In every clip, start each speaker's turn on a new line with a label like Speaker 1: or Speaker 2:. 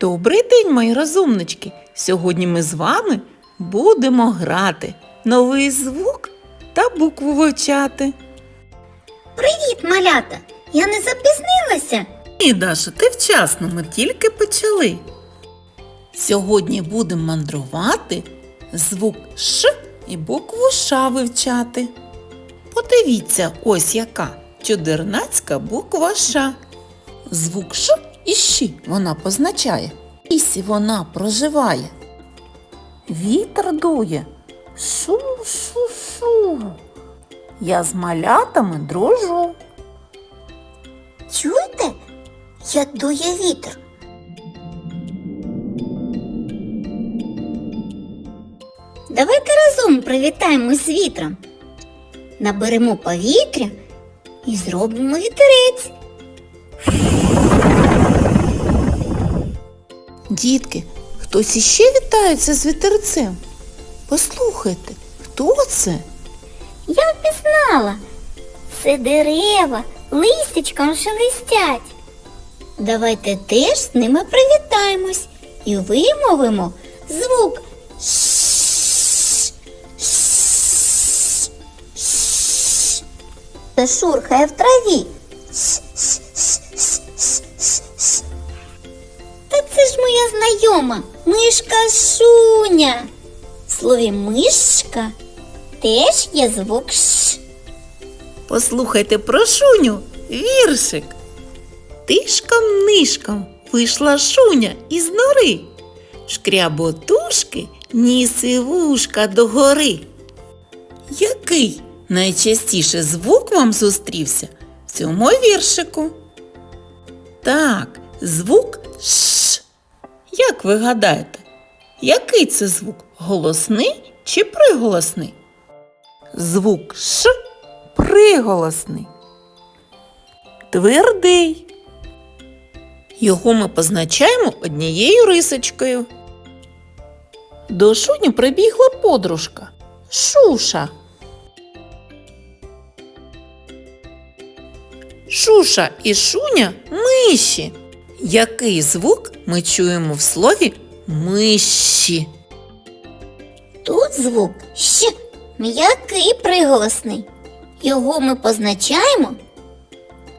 Speaker 1: Добрий день, мої розумнички! Сьогодні ми з вами будемо грати новий звук та букву вивчати.
Speaker 2: Привіт, малята! Я не запізнилася.
Speaker 1: Ні, Даша, ти вчасно, ми тільки почали. Сьогодні будемо мандрувати звук Ш і букву Ш вивчати. Подивіться, ось яка чудернацька буква Ш. Звук Ш і Щ вона позначає. В лісі вона проживає. Вітер дує. Шу-шу-шу. Я з малятами дружу.
Speaker 2: Чуєте, як дує вітер? Давайте разом привітаємось з вітром. Наберемо повітря і зробимо вітерець.
Speaker 1: Дітки, хтось іще вітається з вітерцем? Послухайте, хто це?
Speaker 2: Я впізнала. Це дерева листячком шелестять. Давайте теж з ними привітаємось і вимовимо звук. Це шурхає в траві. Знайома мишка Шуня. В слові мишка теж є звук Ш.
Speaker 1: Послухайте про шуню, віршик. Тишком нишком вийшла шуня із нори. Шкряботушки ніс і вушка догори. Який найчастіше звук вам зустрівся в цьому віршику? Так, звук Ш. Як ви гадаєте, який це звук? Голосний чи приголосний? Звук Ш приголосний. Твердий. Його ми позначаємо однією рисочкою. До шуні прибігла подружка. Шуша. Шуша і шуня миші. Який звук ми чуємо в слові миші?
Speaker 2: Тут звук Щ м'який приголосний. Його ми позначаємо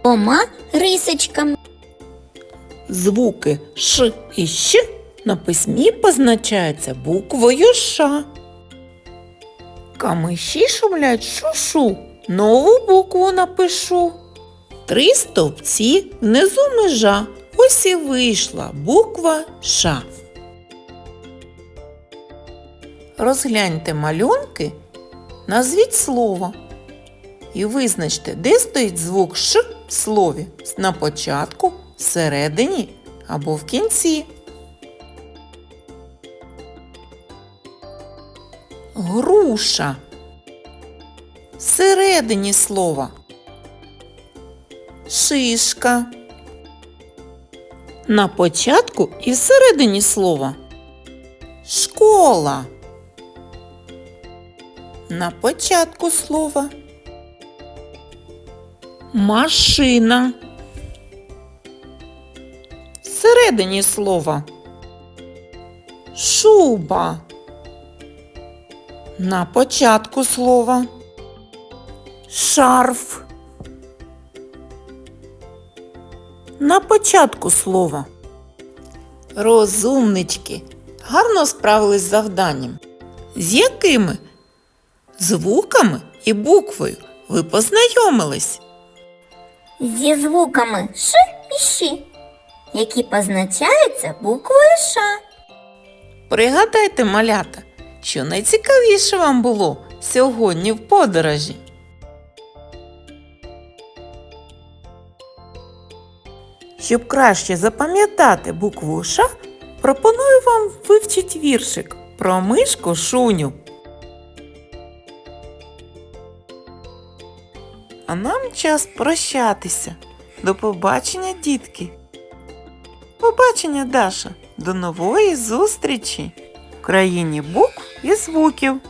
Speaker 2: двома рисочками.
Speaker 1: Звуки Ш і Щ на письмі позначаються буквою Ш. Камиші шумлять шушу. Нову букву напишу. Три стовпці, внизу межа. Ось і вийшла буква Ш. Розгляньте малюнки, назвіть слово і визначте, де стоїть звук Ш в слові на початку, всередині або в кінці. Груша. Всередині слова. Шишка. На початку і всередині слова. Школа. На початку слова. Машина. Всередині слова. Шуба. На початку слова. Шарф. На початку слова. Розумнички. Гарно справились з завданням. З якими звуками і буквою ви познайомились?
Speaker 2: Зі звуками Ш і Щ, які позначаються буквою Ш.
Speaker 1: Пригадайте, малята, що найцікавіше вам було сьогодні в подорожі. Щоб краще запам'ятати букву Ш, пропоную вам вивчити віршик про мишку Шуню. А нам час прощатися. До побачення, дітки. Побачення, Даша. До нової зустрічі в країні букв і звуків.